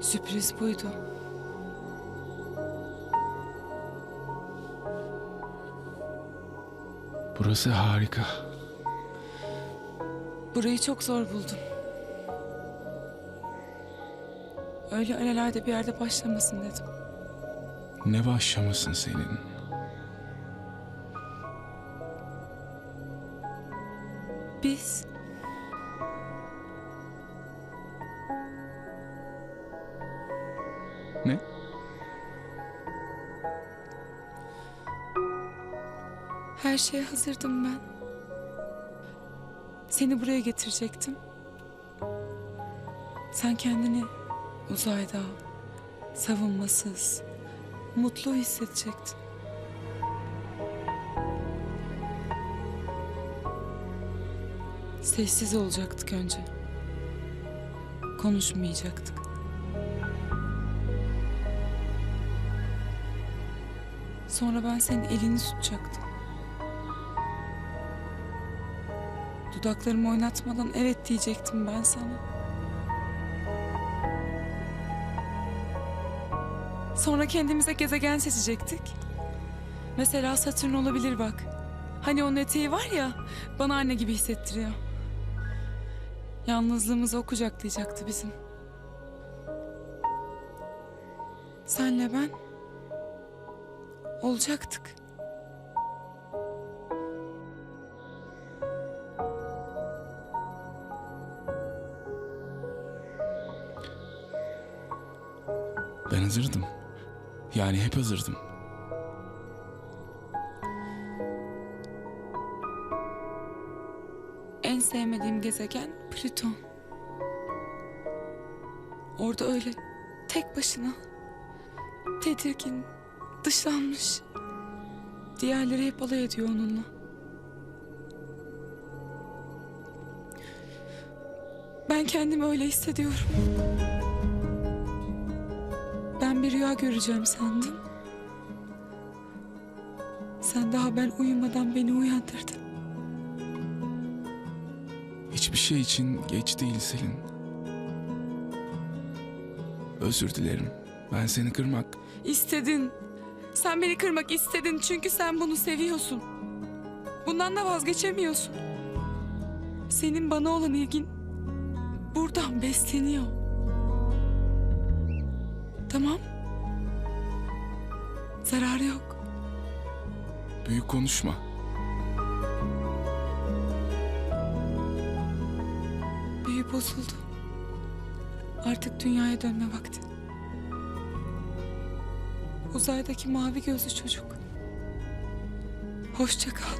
Sürpriz buydu. Burası harika. Burayı çok zor buldum. Öyle alelade bir yerde başlamasın dedim. Ne başlamasın senin? Biz Ne? her şeye hazırdım ben. Seni buraya getirecektim. Sen kendini uzayda savunmasız, mutlu hissedecektin. Sessiz olacaktık önce. Konuşmayacaktık. Sonra ben senin elini tutacaktım. Dudaklarımı oynatmadan evet diyecektim ben sana. Sonra kendimize gezegen seçecektik. Mesela Satürn olabilir bak. Hani onun eteği var ya, bana anne gibi hissettiriyor. Yalnızlığımızı o kucaklayacaktı bizim. Senle ben olacaktık. Ben hazırdım. Yani hep hazırdım. En sevmediğim gezegen Plüton. Orada öyle tek başına tedirgin, dışlanmış. Diğerleri hep alay ediyor onunla. Ben kendimi öyle hissediyorum. Ben bir rüya göreceğim sandım. Sen daha ben uyumadan beni uyandırdın. Hiçbir şey için geç değil Selin. Özür dilerim. Ben seni kırmak... İstedin. Sen beni kırmak istedin çünkü sen bunu seviyorsun. Bundan da vazgeçemiyorsun. Senin bana olan ilgin buradan besleniyor. Tamam. Zararı yok. Büyük konuşma. Büyü bozuldu. Artık dünyaya dönme vakti. Uzaydaki mavi gözlü çocuk. Hoşça kal.